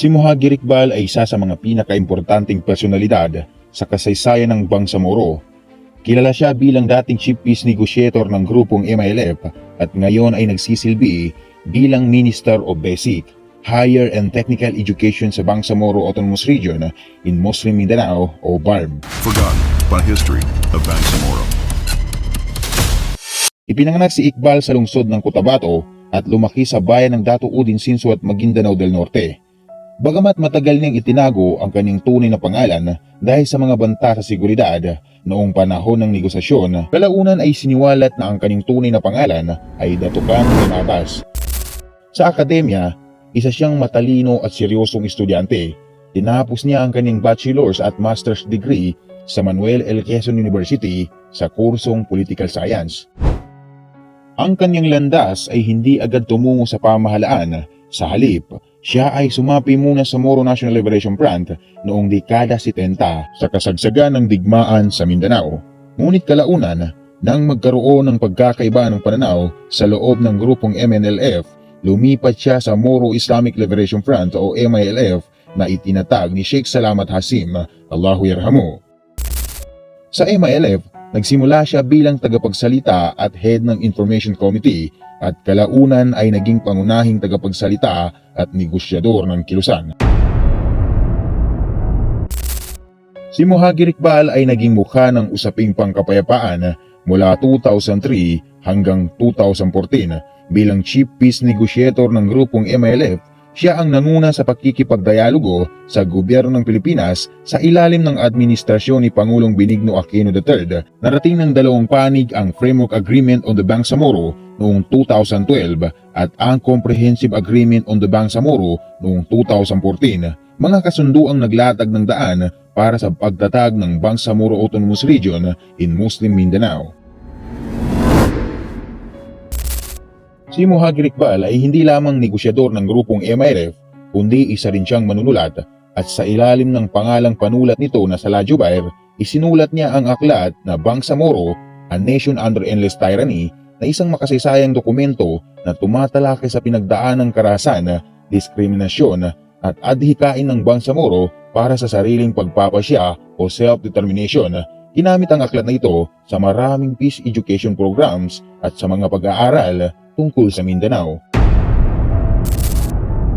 Si Muhagir Iqbal ay isa sa mga pinakaimportanteng personalidad sa kasaysayan ng Bangsamoro. Kilala siya bilang dating chief peace negotiator ng grupong MILF at ngayon ay nagsisilbi bilang Minister of Basic, Higher and Technical Education sa Bangsamoro Autonomous Region in Muslim Mindanao o BARM. Forgotten by history of Bangsamoro. Ipinanganak si Iqbal sa lungsod ng Cotabato at lumaki sa bayan ng Dato Udin Sinso at Maguindanao del Norte. Bagamat matagal niyang itinago ang kanyang tunay na pangalan dahil sa mga banta sa seguridad noong panahon ng negosasyon, kalaunan ay siniwalat na ang kanyang tunay na pangalan ay Datukan Mabas. Sa akademya, isa siyang matalino at seryosong estudyante. Tinapos niya ang kanyang bachelor's at master's degree sa Manuel L. Quezon University sa kursong Political Science. Ang kanyang landas ay hindi agad tumungo sa pamahalaan. Sa halip, siya ay sumapi muna sa Moro National Liberation Front noong dekada 70 sa kasagsagan ng digmaan sa Mindanao. Ngunit kalaunan, nang magkaroon ng pagkakaiba ng pananaw sa loob ng grupong MNLF, lumipat siya sa Moro Islamic Liberation Front o MILF na itinatag ni Sheikh Salamat Hasim, Allahu Yarhamu. Sa MILF, nagsimula siya bilang tagapagsalita at head ng Information Committee at kalaunan ay naging pangunahing tagapagsalita at negosyador ng kilusan. Si Muhagir Iqbal ay naging mukha ng usaping pangkapayapaan mula 2003 hanggang 2014 bilang Chief Peace Negotiator ng grupong MLF siya ang nanguna sa pakikipagdialogo sa gobyerno ng Pilipinas sa ilalim ng administrasyon ni Pangulong Benigno Aquino III. Narating ng dalawang panig ang Framework Agreement on the Bangsamoro noong 2012 at ang Comprehensive Agreement on the Bangsamoro noong 2014. Mga kasunduang naglatag ng daan para sa pagtatag ng Bangsamoro Autonomous Region in Muslim Mindanao. Si Muhagir Iqbal ay hindi lamang negosyador ng grupong MIRF, kundi isa rin siyang manunulat at sa ilalim ng pangalang panulat nito na sa Lajubair, isinulat niya ang aklat na Bangsamoro, A Nation Under Endless Tyranny na isang makasaysayang dokumento na tumatalakay sa pinagdaan ng karahasan, diskriminasyon at adhikain ng Bangsamoro para sa sariling pagpapasya o self-determination. Ginamit ang aklat na ito sa maraming peace education programs at sa mga pag-aaral tungkol sa Mindanao.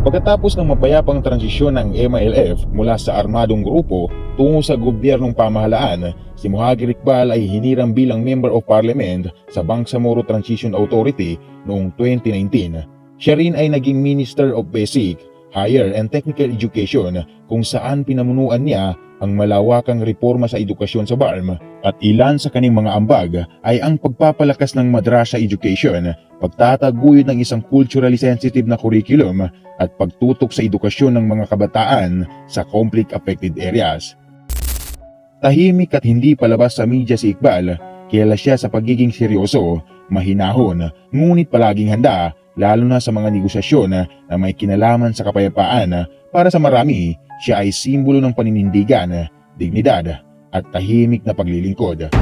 Pagkatapos ng mapayapang transisyon ng MILF mula sa armadong grupo tungo sa gobyernong pamahalaan, si Muhagir Iqbal ay hinirang bilang Member of Parliament sa Bangsamoro Transition Authority noong 2019. Siya rin ay naging Minister of Basic, Higher and Technical Education kung saan pinamunuan niya ang malawakang reforma sa edukasyon sa BARM at ilan sa kaning mga ambag ay ang pagpapalakas ng madrasa education, pagtataguyod ng isang culturally sensitive na curriculum at pagtutok sa edukasyon ng mga kabataan sa conflict affected areas. Tahimik at hindi palabas sa media si Iqbal, kilala siya sa pagiging seryoso, mahinahon, ngunit palaging handa lalo na sa mga negosasyon na may kinalaman sa kapayapaan para sa marami siya ay simbolo ng paninindigan, dignidad at tahimik na paglilingkod.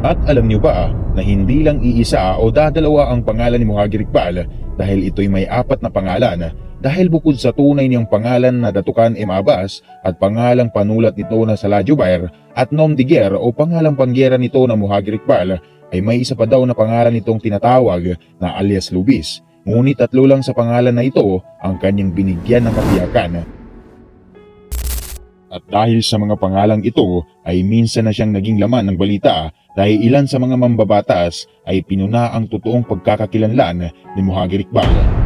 At alam niyo ba na hindi lang iisa o dadalawa ang pangalan ni Muhagir Iqbal dahil ito'y may apat na pangalan dahil bukod sa tunay niyang pangalan na Datukan M. Abbas at pangalang panulat nito na Salah Jubair at Nom de Guerre o pangalang panggera nito na Muhagir Iqbal ay may isa pa daw na pangalan nitong tinatawag na alias Lubis. Ngunit tatlo lang sa pangalan na ito ang kanyang binigyan ng katiyakan. At dahil sa mga pangalang ito ay minsan na siyang naging laman ng balita dahil ilan sa mga mambabatas ay pinuna ang totoong pagkakakilanlan ni Muhagir Iqbal.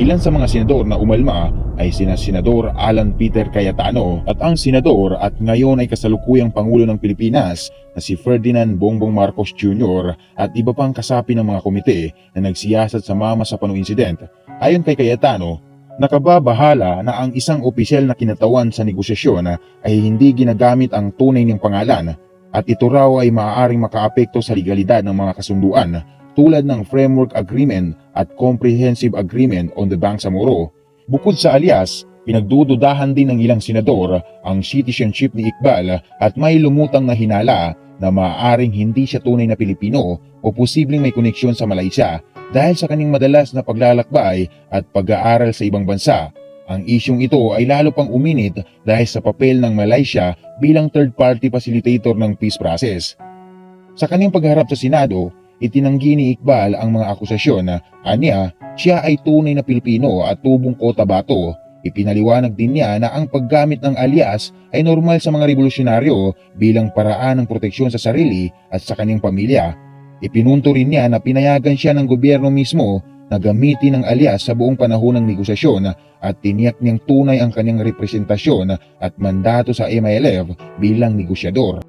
Ilan sa mga senador na umalma ay sina Senador Alan Peter Cayetano at ang senador at ngayon ay kasalukuyang Pangulo ng Pilipinas na si Ferdinand Bongbong Marcos Jr. at iba pang kasapi ng mga komite na nagsiyasat sa mama sa panong insident. Ayon kay Cayetano, nakababahala na ang isang opisyal na kinatawan sa negosasyon ay hindi ginagamit ang tunay niyang pangalan at ito raw ay maaaring makaapekto sa legalidad ng mga kasunduan tulad ng Framework Agreement at Comprehensive Agreement on the Bangsamoro. Bukod sa alias, pinagdududahan din ng ilang senador ang citizenship ni Iqbal at may lumutang na hinala na maaaring hindi siya tunay na Pilipino o posibleng may koneksyon sa Malaysia dahil sa kanyang madalas na paglalakbay at pag-aaral sa ibang bansa. Ang isyong ito ay lalo pang uminit dahil sa papel ng Malaysia bilang third-party facilitator ng peace process. Sa kanyang pagharap sa Senado, itinanggi ni Iqbal ang mga akusasyon na anya siya ay tunay na Pilipino at tubong Cotabato. Ipinaliwanag din niya na ang paggamit ng alias ay normal sa mga revolusyonaryo bilang paraan ng proteksyon sa sarili at sa kanyang pamilya. Ipinunto rin niya na pinayagan siya ng gobyerno mismo na gamitin ang alias sa buong panahon ng negosasyon at tiniyak niyang tunay ang kanyang representasyon at mandato sa MILF bilang negosyador.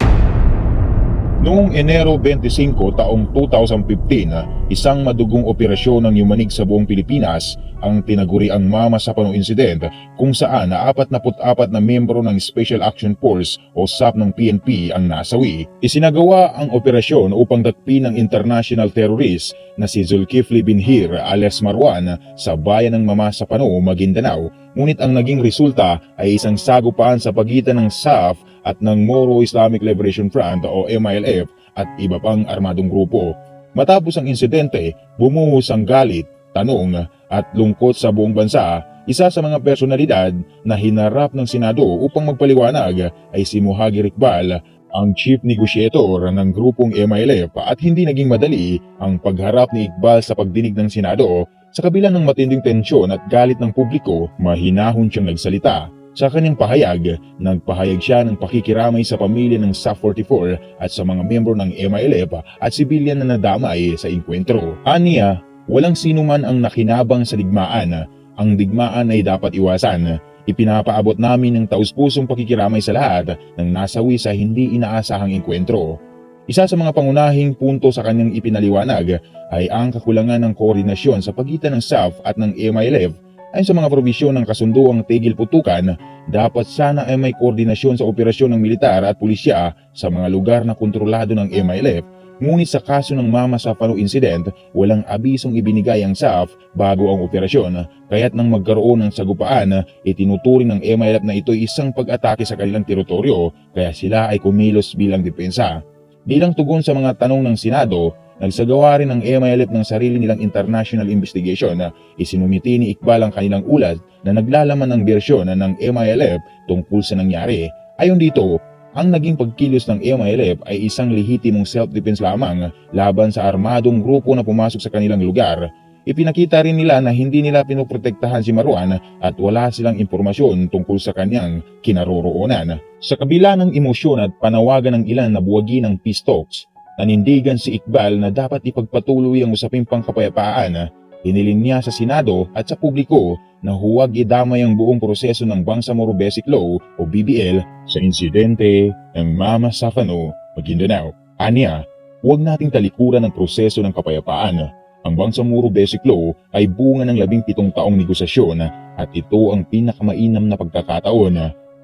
Noong Enero 25 taong 2015, isang madugong operasyon ng yumanig sa buong Pilipinas ang tinaguriang Mama sa Pano Incident kung saan na 44 na membro ng Special Action Force o SAP ng PNP ang nasawi. Isinagawa ang operasyon upang dakpin ng international terrorist na si Zulkifli Binhir alias Marwan sa bayan ng Mama sa Pano, Maguindanao. Ngunit ang naging resulta ay isang sagupaan sa pagitan ng SAF at ng Moro Islamic Liberation Front o MILF at iba pang armadong grupo. Matapos ang insidente, bumuhos ang galit, tanong at lungkot sa buong bansa. Isa sa mga personalidad na hinarap ng Senado upang magpaliwanag ay si Muhagir Iqbal, ang chief negotiator ng grupong MILF at hindi naging madali ang pagharap ni Iqbal sa pagdinig ng Senado. Sa kabila ng matinding tensyon at galit ng publiko, mahinahon siyang nagsalita. Sa kanyang pahayag, nagpahayag siya ng pakikiramay sa pamilya ng SAF-44 at sa mga miyembro ng MILF at sibilyan na nadamay sa inkwentro. Aniya, walang sino man ang nakinabang sa digmaan. Ang digmaan ay dapat iwasan. Ipinapaabot namin ng taus-pusong pakikiramay sa lahat ng nasawi sa hindi inaasahang inkwentro. Isa sa mga pangunahing punto sa kanyang ipinaliwanag ay ang kakulangan ng koordinasyon sa pagitan ng SAF at ng MILF Ayon sa mga probisyon ng kasunduang tigil putukan, dapat sana ay may koordinasyon sa operasyon ng militar at pulisya sa mga lugar na kontrolado ng MILF. Ngunit sa kaso ng Mama sa Pano Incident, walang abisong ibinigay ang SAF bago ang operasyon. Kaya't nang magkaroon ng sagupaan, itinuturing ng MILF na ito isang pag-atake sa kanilang teritoryo kaya sila ay kumilos bilang depensa. Bilang tugon sa mga tanong ng Senado, Nagsagawa rin ng MILF ng sarili nilang international investigation na isinumiti ni Iqbal ang kanilang ulat na naglalaman ng bersyon ng MILF tungkol sa nangyari. Ayon dito, ang naging pagkilos ng MILF ay isang lehitimong self-defense lamang laban sa armadong grupo na pumasok sa kanilang lugar. Ipinakita rin nila na hindi nila pinoprotektahan si Marwan at wala silang impormasyon tungkol sa kanyang kinaroroonan. Sa kabila ng emosyon at panawagan ng ilan na buwagi ng peace talks, Nanindigan si Iqbal na dapat ipagpatuloy ang usaping pangkapayapaan. Hiniling niya sa Senado at sa publiko na huwag idamay ang buong proseso ng Bangsamoro Basic Law o BBL sa insidente ng Mama Safano, Maguindanao. Anya, huwag nating talikuran ang proseso ng kapayapaan. Ang Bangsamoro Basic Law ay bunga ng labing pitong taong negosasyon at ito ang pinakamainam na pagkakataon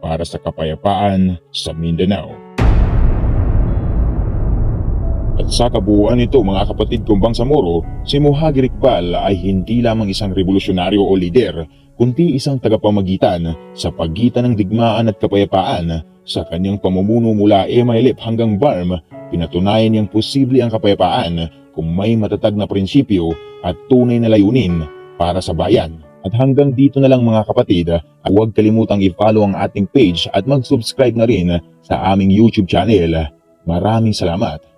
para sa kapayapaan sa Mindanao. Sa kabuuan nito mga kapatid kong Bangsamoro, si Muhagir Iqbal ay hindi lamang isang revolusyonaryo o lider, kundi isang tagapamagitan sa pagitan ng digmaan at kapayapaan. Sa kanyang pamumuno mula MILF hanggang BARM, pinatunayan niyang posible ang kapayapaan kung may matatag na prinsipyo at tunay na layunin para sa bayan. At hanggang dito na lang mga kapatid, huwag kalimutang i-follow ang ating page at mag-subscribe na rin sa aming YouTube channel. Maraming salamat.